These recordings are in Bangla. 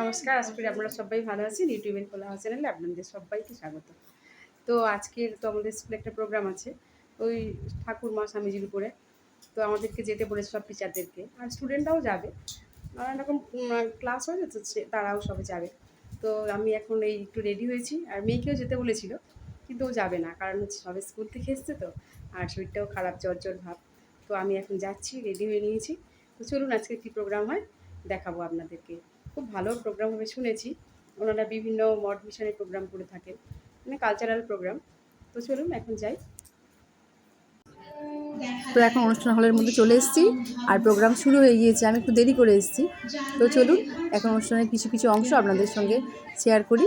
নমস্কার, আশা করি আপনারা সবাই ভালো আছেন। ইউটিউবের খোলা চ্যানেলে আপনাদের সবাইকে স্বাগত। তো আজকের, তো আমাদের স্কুলে একটা প্রোগ্রাম আছে, ওই ঠাকুর মা স্বামীজির উপরে। তো আমাদেরকে যেতে বলেছে সব টিচারদেরকে আর স্টুডেন্টরাও যাবে। নানান রকম ক্লাস হয়ে যাচ্ছে তারাও সবে যাবে। তো আমি এখন এই একটু রেডি হয়েছি। আর মেয়েকেও যেতে বলেছিল, কিন্তু ও যাবে না। কারণ হচ্ছে সবে স্কুল থেকে এসছে তো, আর শরীরটাও খারাপ, জ্বর জ্বর ভাব। তো আমি এখন যাচ্ছি রেডি হয়ে নিয়েছি। তো চলুন আজকে কী প্রোগ্রাম হয়, দেখাবো আপনাদেরকে। খুব ভালো প্রোগ্রাম হবে শুনেছি। ওনারা বিভিন্ন মড মিশনের প্রোগ্রাম করে থাকেন মানে কালচারাল প্রোগ্রাম তো চলুন এখন যাই। তো এখন অনুষ্ঠান হলের মধ্যে চলে এসেছি আর প্রোগ্রাম শুরু হয়ে গিয়েছে, আমি একটু দেরি করে এসেছি। তো চলুন, এখন অনুষ্ঠানের কিছু কিছু অংশ আপনাদের সঙ্গে শেয়ার করি।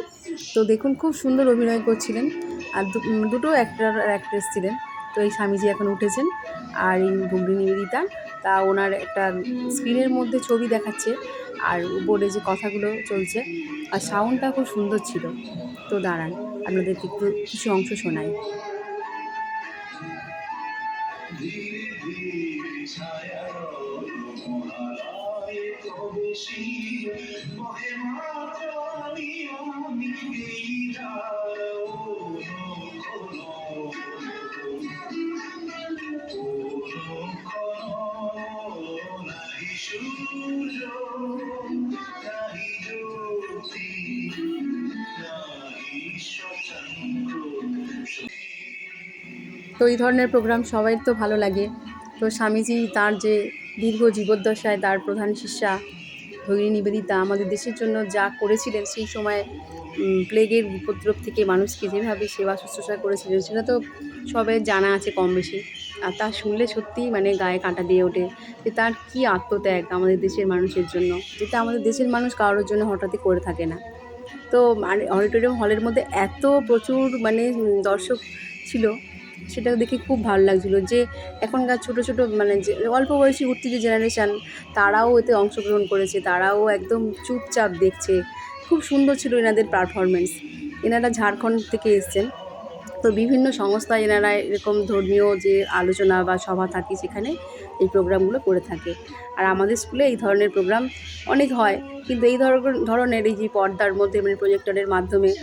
তো দেখুন, খুব সুন্দর অভিনয় করছিলেন আর দুটো অ্যাক্টার আর অ্যাক্ট্রেস ছিলেন। তো এই স্বামীজি এখন উঠেছেন আর এই ভগ্নী নিবেদিতা তা ওনার একটা স্ক্রিনের মধ্যে ছবি দেখাচ্ছে আর বোর্ডে যে কথাগুলো চলছে, আর সাউন্ডটা খুব সুন্দর ছিল। তো দাঁড়ান, আপনাদেরকে একটু কিছু অংশ শোনাই। তো এই ধরনের প্রোগ্রাম সবাই তো ভালো লাগে। তো স্বামীজি তার যে দীর্ঘ জীবদ্দশায় তার প্রধান শিষ্যা ভগিনী নিবেদিতা আমাদের দেশের জন্য যা করেছিলেন সেই সময় প্লেগের উপদ্রব থেকে মানুষকে যেভাবে সেবা শুশ্রূষা করেছিলেন, সেটা তো সবাই জানা আছে কম বেশি আর তা শুনলে সত্যিই মানে গায়ে কাঁটা দিয়ে ওঠে যে তার কী আত্মত্যাগ আমাদের দেশের মানুষের জন্য। যেটা আমাদের দেশের মানুষ কারোর জন্য হঠাৎই করে থাকে না। তো মানে অডিটোরিয়াম হলের মধ্যে এত প্রচুর মানে দর্শক ছিল সেটা দেখে খুব ভালো লাগছিল যে এখনকার ছোট ছোট মানে যে অল্প বয়সী উঠতি যে জেনারেশান তারাও এতে অংশগ্রহণ করেছে, তারাও একদম চুপচাপ দেখছে। খুব সুন্দর ছিল এনাদের পারফরমেন্স এনারা ঝাড়খণ্ড থেকে এসছেন। তো বিভিন্ন সংস্থায় এনারা এরকম ধর্মীয় যে আলোচনা বা সভা থাকে সেখানে এই প্রোগ্রামগুলো করে থাকে। আর আমাদের স্কুলে এই ধরনের প্রোগ্রাম অনেক হয়। কিন্তু এই ধর- ধরনের এই যে পর্দার মধ্যে মানে প্রজেক্টরের মাধ্যমে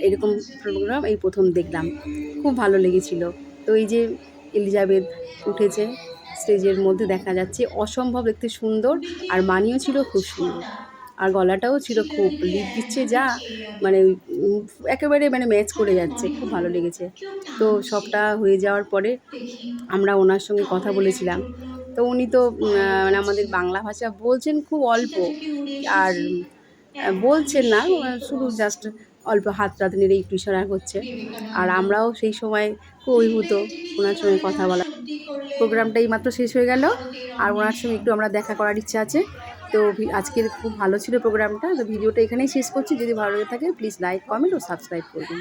এরকম প্রোগ্রাম এই প্রথম দেখলাম। খুব ভালো লেগেছিল। তো এই যে এলিজাবেথ উঠেছে স্টেজের মধ্যে দেখা যাচ্ছে, অসম্ভব দেখতে সুন্দর আর মানিও ছিল খুব সুন্দর। আর গলাটাও ছিল খুব লিপ দিচ্ছে যা মানে একেবারে মানে ম্যাচ করে যাচ্ছে, খুব ভালো লেগেছে। তো সবটা হয়ে যাওয়ার পরে আমরা ওনার সঙ্গে কথা বলেছিলাম। তো উনি তো মানে আমাদের বাংলা ভাষা বলছেন খুব অল্প। আর বলছেন না, শুধু জাস্ট অল্প হাত টাত নেড়ে একটু ইশারা করছে। আর আমরাও সেই সময় খুব অভিভূত, ওনার সঙ্গে কথা বলা। প্রোগ্রামটা এইমাত্র শেষ হয়ে গেল, আর ওনার সঙ্গে একটু আমরা দেখা করার ইচ্ছা আছে। তো আজকের খুব ভালো ছিল প্রোগ্রামটা, তো ভিডিওটা এখানেই শেষ করছি। যদি ভালো লাগে থাকে প্লিজ লাইক কমেন্ট ও সাবস্ক্রাইব করবেন।